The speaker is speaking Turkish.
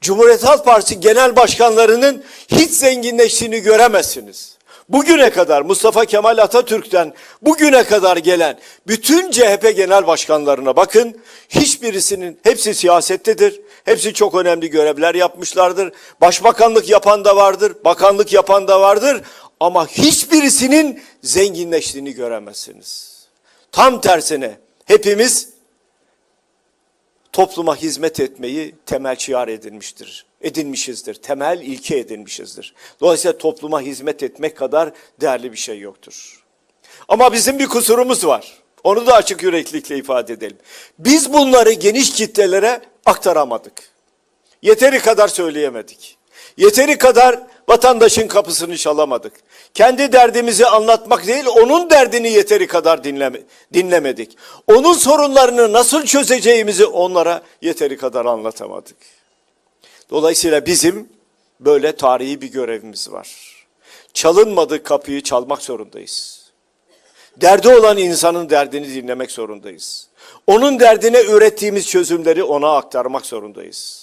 Cumhuriyet Halk Partisi genel başkanlarının hiç zenginleştiğini göremezsiniz. Bugüne kadar Mustafa Kemal Atatürk'ten bugüne kadar gelen bütün CHP genel başkanlarına bakın. Hiçbirisinin hepsi siyasettedir. Hepsi çok önemli görevler yapmışlardır. Başbakanlık yapan da vardır, bakanlık yapan da vardır ama hiçbirisinin zenginleştiğini göremezsiniz. Tam tersine hepimiz topluma hizmet etmeyi temel şiar edinmiştir. Edinmişizdir. Temel ilke edinmişizdir. Dolayısıyla topluma hizmet etmek kadar değerli bir şey yoktur. Ama bizim bir kusurumuz var. Onu da açık yüreklilikle ifade edelim. Biz bunları geniş kitlelere aktaramadık. Yeteri kadar söyleyemedik. Yeteri kadar vatandaşın kapısını çalamadık. Kendi derdimizi anlatmak değil, onun derdini yeteri kadar dinleme, dinlemedik. Onun sorunlarını nasıl çözeceğimizi onlara yeteri kadar anlatamadık. Dolayısıyla bizim böyle tarihi bir görevimiz var. Çalınmadık kapıyı çalmak zorundayız. Derdi olan insanın derdini dinlemek zorundayız. Onun derdine ürettiğimiz çözümleri ona aktarmak zorundayız.